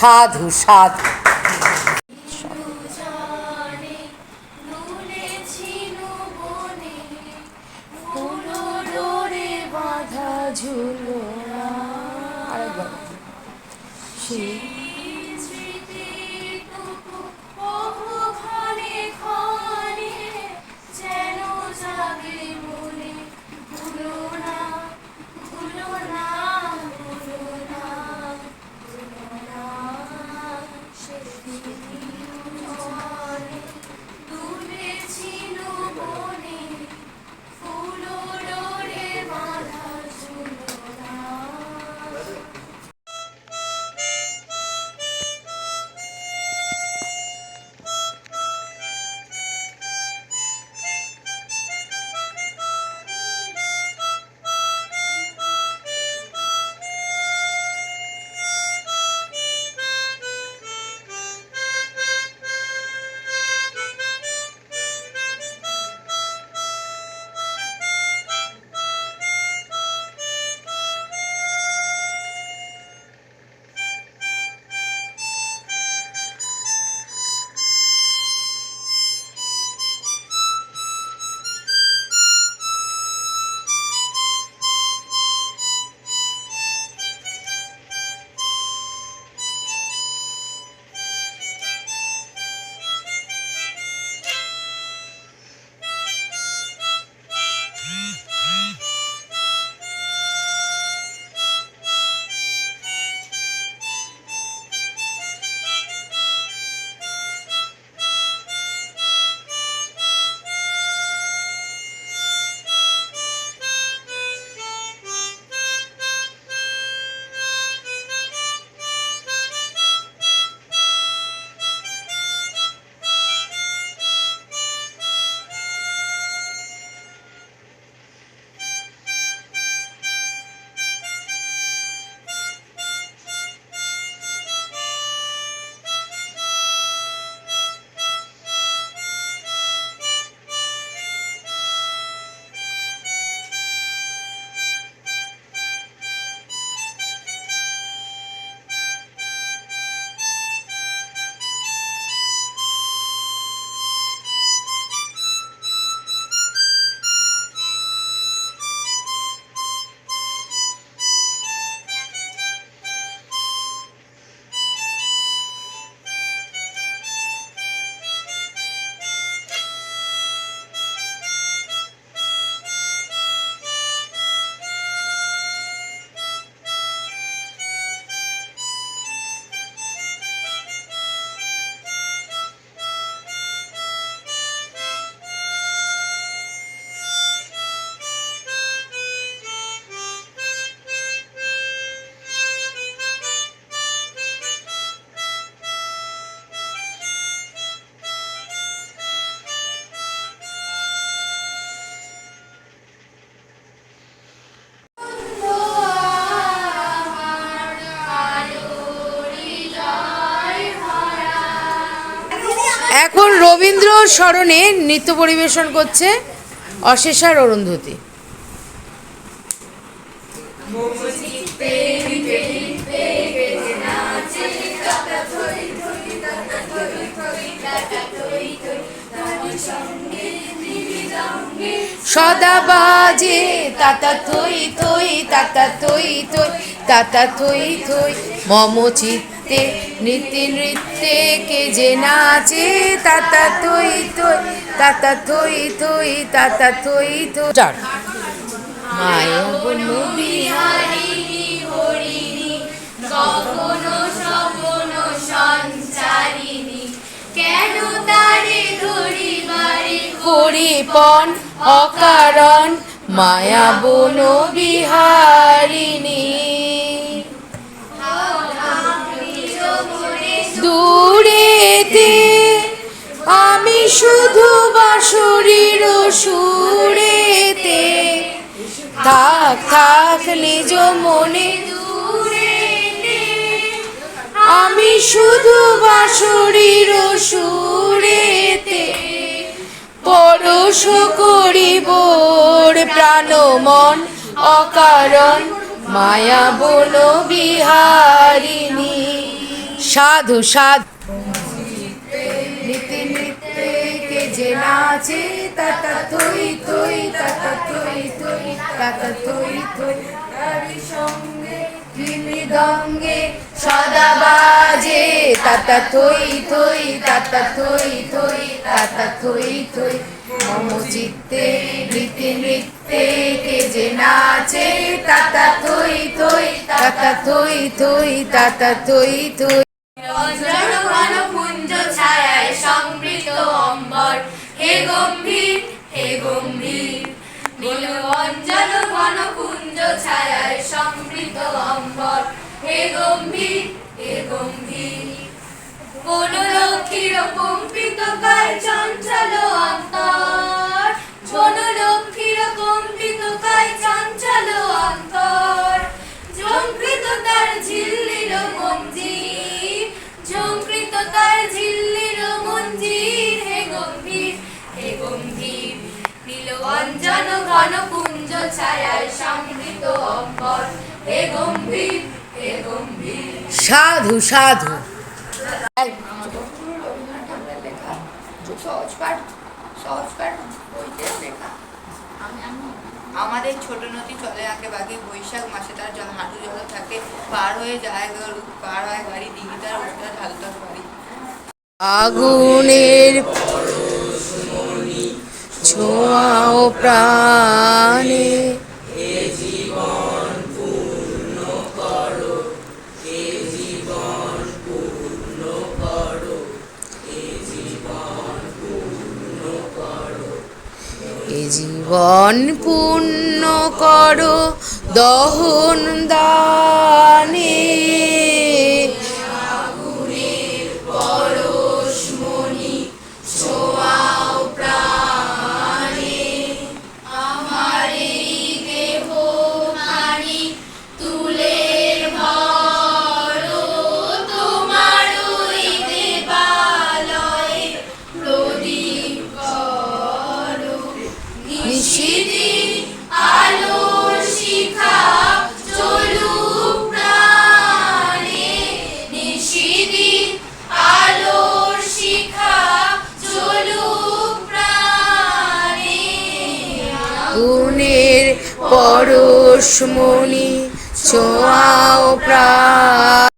সাধু সাধু you. ঝুলো আরেকবার এখন রবীন্দ্র স্মরণে নৃত্য পরিবেশন করছে অশেষার অরুন্ধতী। সদা বাজে, তাতা থই থই, তাতা থই থই, তাতা থই থই মম চিত্তে নৃত্যে নৃত্যে নৃত্যে কে যে নাচে তাতা থই থই তাতা থই থই তাতা থই থই। চার মায়া বনু বিহারিণী হরিণী গগন সগন সঞ্চারিণী কেন তারে ধরিবারে করিপন অকারণ? মায়া বন বিহারিণী। দূরেতে আমি শুধু বাঁশরীর সুরেতে থাক থাক, নিজ মনে আমি শুধু বাঁশরীর সুরেতে পর পরশ করিবোর প্রাণ মন অকারণ মায়া বন বিহারিণী। সাধু সাধু। নাচে, তাতা থই থই, তাতা থই থই, তাতা থই থই। তারি সঙ্গে মৃদঙ্গে সদা বাজে। তাতা থই থই, তাতা থই থই, তাতা থই থই। মম চিত্তে নৃত্যে নৃত্যে কে যে নাচে, তাতা থই থই, তাতা থই থই, তাতা থই থই। অঞ্জন ঘন পুঞ্জ ছায়ায় সমৃত অম্বর। হে গম্ভীর হে গম্ভীর নীল অঞ্জন ঘন পুঞ্জ ছায়ায় সমৃত অম্বর। হে গম্ভীর হে গম্ভীর কোন লক্ষ্মীর কম্পিত কায় চঞ্চল অন্তর। কোন লক্ষ্মীর কম্পিত কায় ঘন ছায়ায় সমৃত অম্বর। হে গম্ভীর হে গম্ভীর। সাধু সাধু। আমাদের ছোট নদী চলে আঁকে বাকি বৈশাখ মাসে তার জল হাঁটু জল থাকে। পার হয়ে যায় পার হয় গাড়ি দিঘি তার ঢালতার বাড়ি। আগুনের ছোঁয়াও প্রাণে। জীবন পূর্ণ করো দহন দানে পরশমণি ছোঁয়াও প্রাণ।